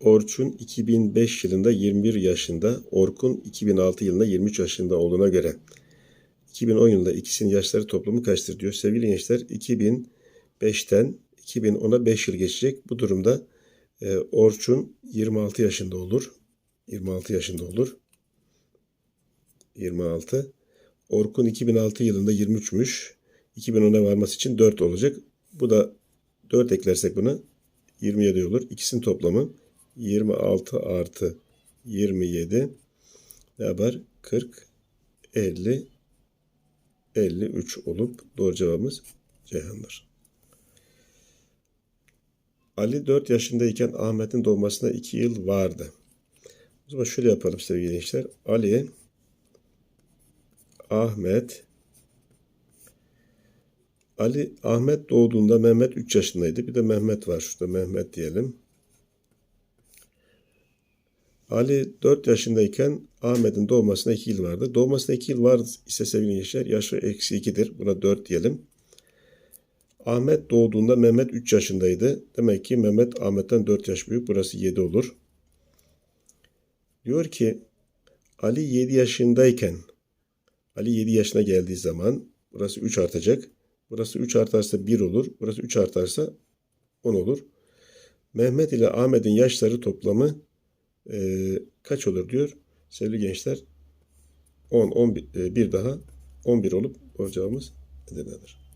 Orçun 2005 yılında 21 yaşında, Orkun 2006 yılında 23 yaşında olduğuna göre 2010 yılında ikisinin yaşları toplamı kaçtır diyor. Sevgili gençler 2005'ten 2010'a 5 yıl geçecek. Bu durumda e, Orçun 26 yaşında olur. 26 yaşında olur. 26. Orkun 2006 yılında 23'müş. 2010'a varması için 4 olacak. Bu da 4 eklersek buna 27 olur. İkisinin toplamı 26 artı 27 ne yapar? 40, 50, 53 olup doğru cevabımız Ceyhan'dır. Ali 4 yaşındayken Ahmet'in doğmasına 2 yıl vardı. O zaman şöyle yapalım sevgili gençler. Ali, Ahmet, Ali, Ahmet doğduğunda Mehmet 3 yaşındaydı. Bir de Mehmet var. Şurada Mehmet diyelim. Ali 4 yaşındayken Ahmet'in doğmasına 2 yıl vardı. Doğmasına 2 yıl var ise sevgili gençler yaşı eksi 2'dir. Buna 4 diyelim. Ahmet doğduğunda Mehmet 3 yaşındaydı. Demek ki Mehmet Ahmet'ten 4 yaş büyük. Burası 7 olur. Diyor ki Ali 7 yaşındayken Ali 7 yaşına geldiği zaman burası 3 artacak. Burası 3 artarsa 1 olur. Burası 3 artarsa 10 olur. Mehmet ile Ahmet'in yaşları toplamı e, kaç olur diyor. Sevgili gençler 10, 11, e, bir daha 11 olup o cevabımız Edirne'dir.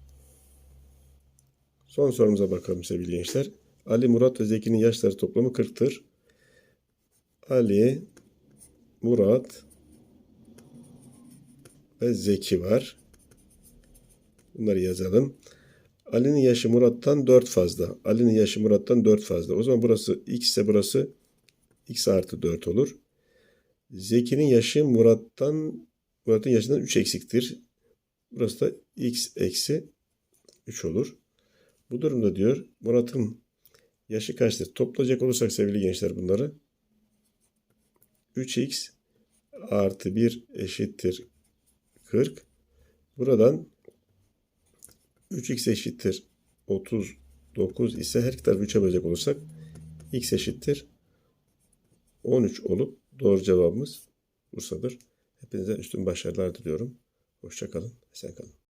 Son sorumuza bakalım sevgili gençler. Ali, Murat ve Zeki'nin yaşları toplamı 40'tır. Ali, Murat ve Zeki var. Bunları yazalım. Ali'nin yaşı Murat'tan 4 fazla. Ali'nin yaşı Murat'tan 4 fazla. O zaman burası x ise burası x artı 4 olur. Zeki'nin yaşı Murat'tan Murat'ın yaşından 3 eksiktir. Burası da x eksi 3 olur. Bu durumda diyor Murat'ın yaşı kaçtır? Toplayacak olursak sevgili gençler bunları 3x artı 1 eşittir 40. Buradan 3x eşittir 39 ise her iki tarafı 3'e bölecek olursak x eşittir 13 olup doğru cevabımız Bursa'dır. Hepinize üstün başarılar diliyorum. Hoşça kalın, esen kalın.